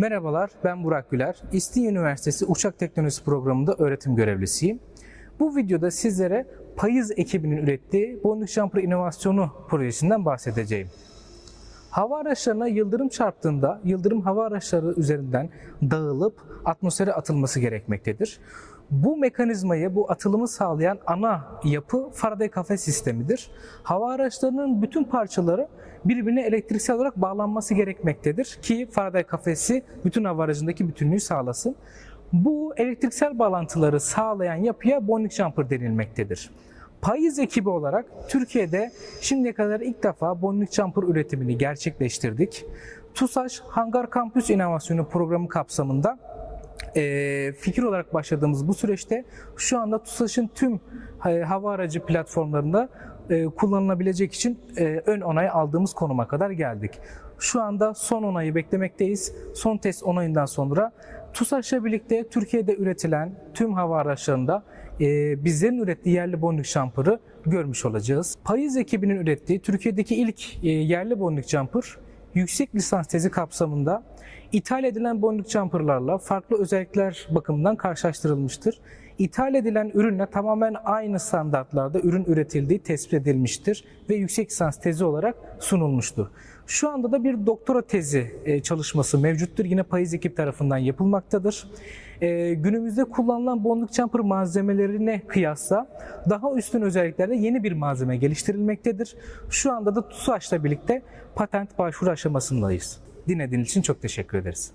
Merhabalar, ben Burak Güler. İstinye Üniversitesi Uçak Teknolojisi Programı'nda öğretim görevlisiyim. Bu videoda sizlere Payız ekibinin ürettiği Boeing Jumper İnovasyonu projesinden bahsedeceğim. Hava araçlarına yıldırım çarptığında yıldırım hava araçları üzerinden dağılıp atmosfere atılması gerekmektedir. Bu mekanizmayı, bu atılımı sağlayan ana yapı Faraday kafes sistemidir. Hava araçlarının bütün parçaları birbirine elektriksel olarak bağlanması gerekmektedir ki Faraday kafesi bütün hava aracındaki bütünlüğü sağlasın. Bu elektriksel bağlantıları sağlayan yapıya Boeing Jumper denilmektedir. Payız ekibi olarak Türkiye'de şimdiye kadar ilk defa Boeing Jumper üretimini gerçekleştirdik. TUSAŞ Hangar Kampüs İnovasyonu Programı kapsamında e, fikir olarak başladığımız bu süreçte şu anda TUSAŞ'ın tüm e, hava aracı platformlarında e, kullanılabilecek için e, ön onay aldığımız konuma kadar geldik. Şu anda son onayı beklemekteyiz. Son test onayından sonra TUSAŞ'la birlikte Türkiye'de üretilen tüm hava araçlarında e, bizlerin ürettiği yerli Boeing Jumper'ı görmüş olacağız. Payız ekibinin ürettiği Türkiye'deki ilk e, yerli Boeing Jumper yüksek lisans tezi kapsamında ithal edilen Boeing Jumper'larla farklı özellikler bakımından karşılaştırılmıştır. İthal edilen ürünle tamamen aynı standartlarda ürün üretildiği tespit edilmiştir ve yüksek lisans tezi olarak sunulmuştur. Şu anda da bir doktora tezi e, çalışması mevcuttur. Yine Payız ekip tarafından yapılmaktadır. E, günümüzde kullanılan Boeing Jumper malzemelerine kıyasla daha üstün özelliklerde yeni bir malzeme geliştirilmektedir. Şu anda da TUSAŞ'la birlikte patent başvuru aşamasındayız. Dinlediğiniz için çok teşekkür ederiz.